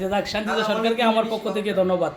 যাক শান্তিতে সরকারকে আমার পক্ষ থেকে ধন্যবাদ।